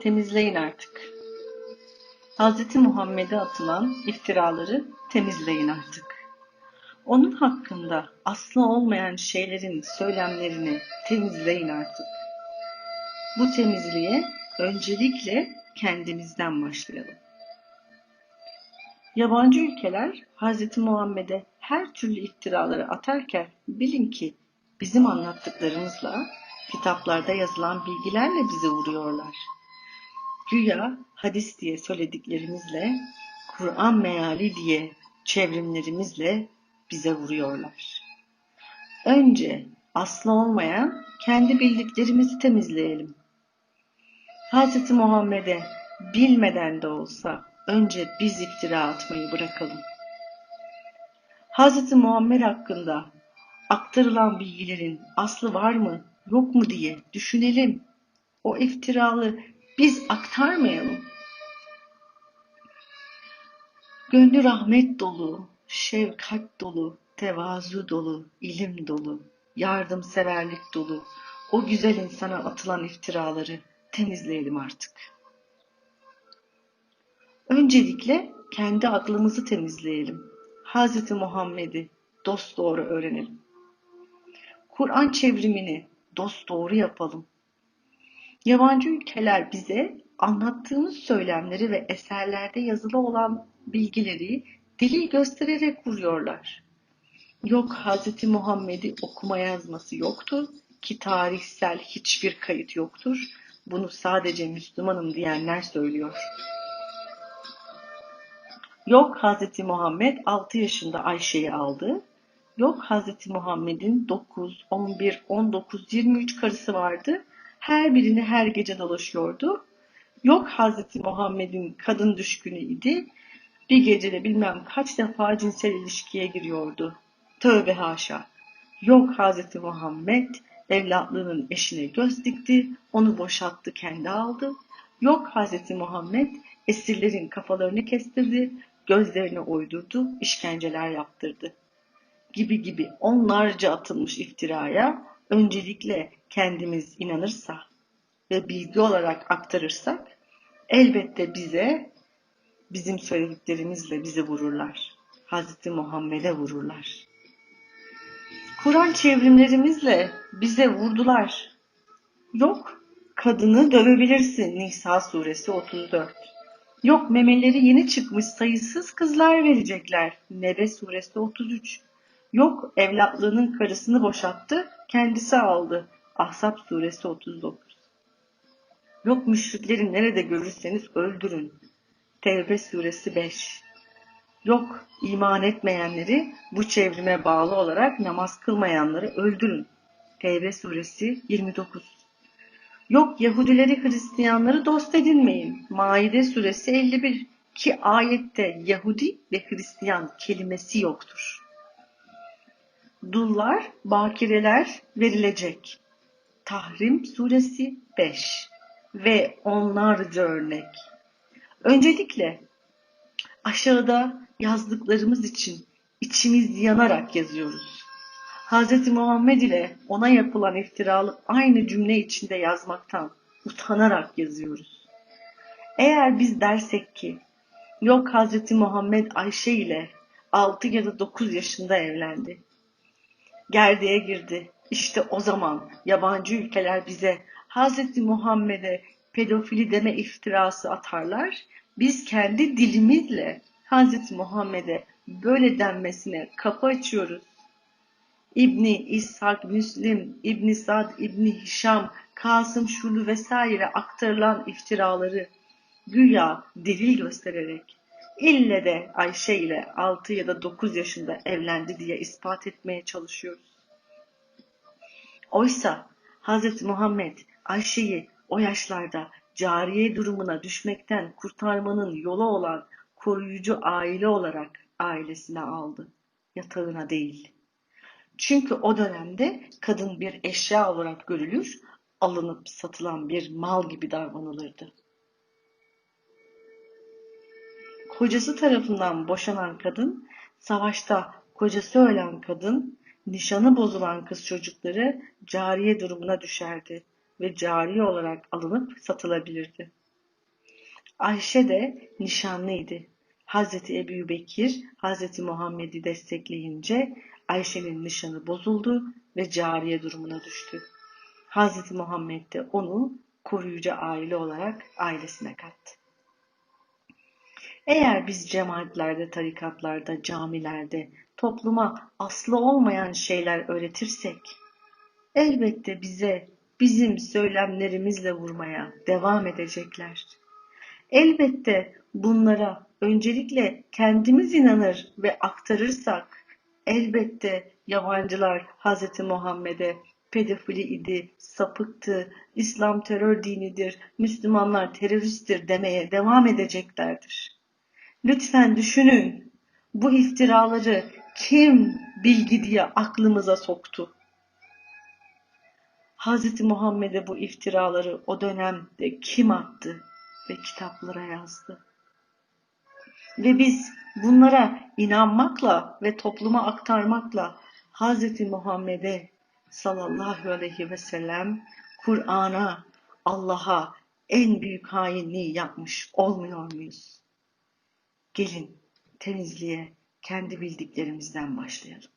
Temizleyin artık. Hz. Muhammed'e atılan iftiraları temizleyin artık. Onun hakkında aslı olmayan şeylerin söylemlerini temizleyin artık. Bu temizliğe öncelikle kendimizden başlayalım. Yabancı ülkeler Hz. Muhammed'e her türlü iftiraları atarken bilin ki bizim anlattıklarımızla, kitaplarda yazılan bilgilerle bizi vuruyorlar. Güya hadis diye söylediklerimizle, Kur'an meali diye çevrimlerimizle bize vuruyorlar. Önce aslı olmayan kendi bildiklerimizi temizleyelim. Hz. Muhammed'e bilmeden de olsa önce biz iftira atmayı bırakalım. Hz. Muhammed hakkında aktarılan bilgilerin aslı var mı yok mu diye düşünelim. O iftiralı biz aktarmayalım. Gönlü rahmet dolu, şefkat dolu, tevazu dolu, ilim dolu, yardımseverlik dolu, o güzel insana atılan iftiraları temizleyelim artık. Öncelikle kendi aklımızı temizleyelim. Hz. Muhammed'i dost doğru öğrenelim. Kur'an çevrimini dost doğru yapalım. Yabancı ülkeler bize anlattığımız söylemleri ve eserlerde yazılı olan bilgileri dili göstererek vuruyorlar. Yok Hz. Muhammed'i okuma yazması yoktu ki tarihsel hiçbir kayıt yoktur. Bunu sadece Müslümanım diyenler söylüyor. Yok Hz. Muhammed 6 yaşında Ayşe'yi aldı. Yok Hz. Muhammed'in 9, 11, 19, 23 karısı vardı. Her birini her gece dolaşıyordu. Yok Hz. Muhammed'in kadın düşkünüydi. Bir gecede bilmem kaç defa cinsel ilişkiye giriyordu. Tövbe haşa. Yok Hz. Muhammed evlatlığının eşine göz dikti, onu boşalttı, kendi aldı. Yok Hz. Muhammed esirlerin kafalarını kestirdi, gözlerini oydurdu, işkenceler yaptırdı. Gibi gibi onlarca atılmış iftiraya öncelikle kendimiz inanırsa ve bilgi olarak aktarırsak elbette bize bizim söylediklerimizle bizi vururlar. Hazreti Muhammed'e vururlar. Kur'an çevrimlerimizle bize vurdular. Yok, kadını dövebilirsin Nisa suresi 34. Yok memeleri yeni çıkmış sayısız kızlar verecekler Nebe suresi 33. Yok evlatlığının karısını boşattı, kendisi aldı Ahzab suresi 39. Yok müşrikleri nerede görürseniz öldürün Tevbe suresi 5. Yok iman etmeyenleri bu çevrime bağlı olarak namaz kılmayanları öldürün. Tevbe suresi 29. Yok Yahudileri Hristiyanları dost edinmeyin. Maide suresi 51 ki ayette Yahudi ve Hristiyan kelimesi yoktur. Dullar, bakireler verilecek. Tahrim suresi 5 ve onlarca örnek. Öncelikle aşağıda yazdıklarımız için içimiz yanarak yazıyoruz. Hz. Muhammed ile ona yapılan iftiralı aynı cümle içinde yazmaktan utanarak yazıyoruz. Eğer biz dersek ki yok Hz. Muhammed Ayşe ile 6 ya da 9 yaşında evlendi. Gerdeğe girdi. İşte o zaman yabancı ülkeler bize Hz. Muhammed'e pedofili deme iftirası atarlar. Biz kendi dilimizle Hz. Muhammed'e böyle denmesine kapı açıyoruz. İbni İshak, Müslim, İbni Sad, İbni Hişam, Kasım Şulu vesaire aktarılan iftiraları güya delil göstererek ille de Ayşe ile 6 ya da 9 yaşında evlendi diye ispat etmeye çalışıyoruz. Oysa Hz. Muhammed Ayşe'yi o yaşlarda cariye durumuna düşmekten kurtarmanın yolu olan koruyucu aile olarak ailesine aldı. Yatağına değil. Çünkü o dönemde kadın bir eşya olarak görülür, alınıp satılan bir mal gibi davranılırdı. Kocası tarafından boşanan kadın, savaşta kocası ölen kadın, nişanı bozulan kız çocukları cariye durumuna düşerdi ve cariye olarak alınıp satılabilirdi. Ayşe de nişanlıydı. Hazreti Ebu Bekir, Hazreti Muhammed'i destekleyince Ayşe'nin nişanı bozuldu ve cariye durumuna düştü. Hazreti Muhammed de onu koruyucu aile olarak ailesine kattı. Eğer biz cemaatlerde, tarikatlarda, camilerde topluma aslı olmayan şeyler öğretirsek, elbette bize bizim söylemlerimizle vurmaya devam edecekler. Elbette bunlara öncelikle kendimiz inanır ve aktarırsak, elbette yabancılar Hz. Muhammed'e pedofili idi, sapıktı, İslam terör dinidir, Müslümanlar teröristtir demeye devam edeceklerdir. Lütfen düşünün. Bu iftiraları kim bilgi diye aklımıza soktu? Hz. Muhammed'e bu iftiraları o dönemde kim attı ve kitaplara yazdı? Ve biz bunlara inanmakla ve topluma aktarmakla Hz. Muhammed'e sallallahu aleyhi ve sellem Kur'an'a, Allah'a en büyük hainliği yapmış olmuyor muyuz? Gelin temizliğe kendi bildiklerimizden başlayalım.